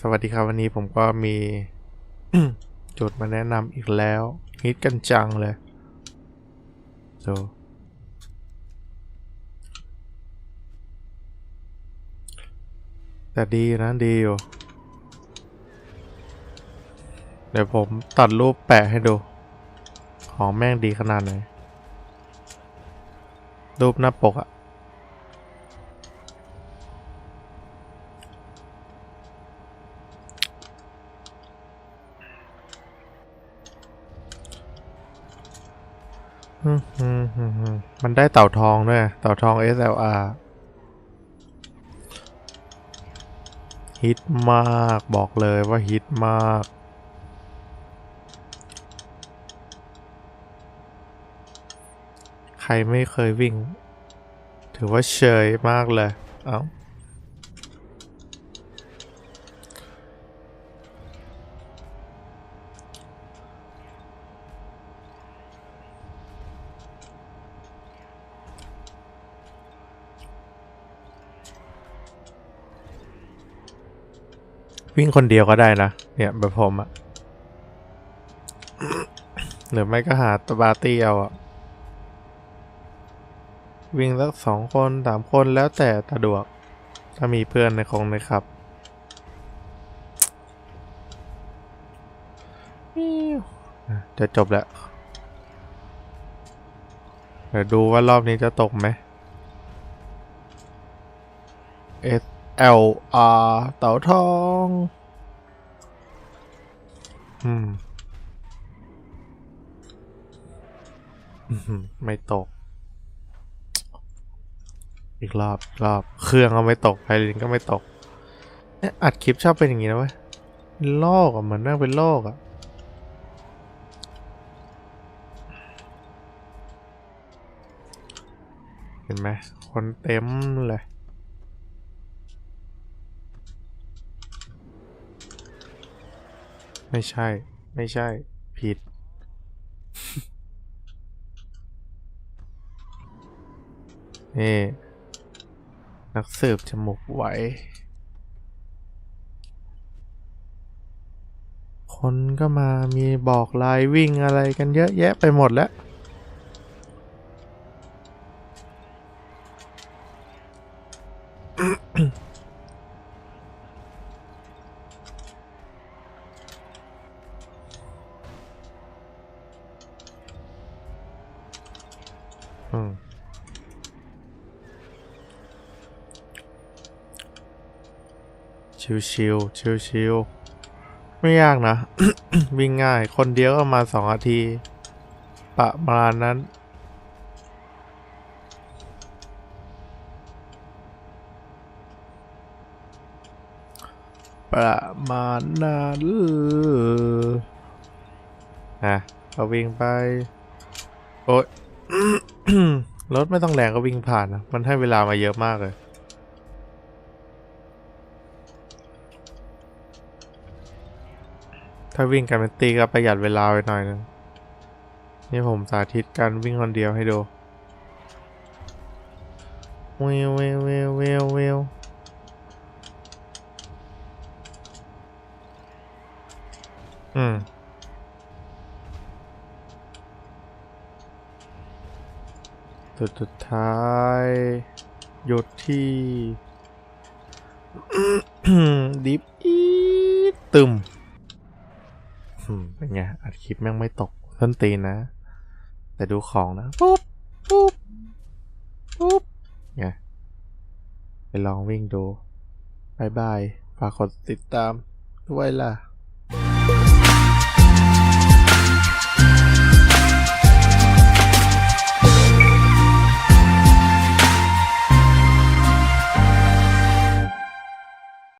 สวัสดีครับวันนี้ผมก็มีจุดมาแนะนำอีกแล้วฮิตกันจังเลยดูแต่ดีนะดีอยู่ เดี๋ยวผมตัดรูปแปะให้ดู ของแม่งดีขนาดไหนรูปหน้าปกอะ มันได้เต่าทองด้วย เต่าทอง SLR ฮิตมากบอกเลยว่าฮิตมาก ใครไม่เคยวิ่ง ถือว่าเชยมากเลย เอ้า วิ่งคนเดียวก็ได้นะ เนี่ยแบบผมอะหรือไม่ก็หาตบาร์ตี้เอาอะวิ่งสักสองคนสามคนแล้วแต่สะดวก ถ้ามีเพื่อนในคงนะครับ จะจบแล้ว เดี๋ยวดูว่ารอบนี้จะตกไหม S L R เต่าทอง อืมอื้อหือไม่ตก อีกรอบอีกรอบ เครื่องก็ไม่ตกไพลินก็ไม่ตกเอ๊ะอัดคลิปชอบเป็นอย่างนี้นะเว้ยเป็นโลกอะเหมือนนั่งเป็นโลกอะเห็นไหมคนเต็มเลย ไม่ใช่ ไม่ใช่ ผิด นี่ นักสืบจมูกไหว คนก็มามีบอกลายวิ่งอะไรกันเยอะแยะไปหมดแล้ว ชิวชิวชิวชิวๆไม่ยากนะ วิ่งง่าย คนเดียวก็มาสองนาที ประมาณนั้น ประมาณนั้นนะเราวิ่งไป โอ๊ยรถไม่ต้องแรงก็วิ่งผ่านนะ มันให้เวลามาเยอะมากเลย ถ้าวิ่งกันเป็นตีก็ประหยัดเวลาไปหน่อยนึงนี่ผมสาธิตการวิ่งคนเดียวให้ดูเววเววเววเววเววอืมจุดสุดท้ายหยุดที่ดิฟอีตึม เป็นไงอัดคลิปแม่งไม่ตกส้นตีนนะ แต่ดูของนะ ปุ๊บ ปุ๊บ ปุ๊บไงไปลองวิ่งดูบายบาย ฝากกดติดตามด้วยล่ะ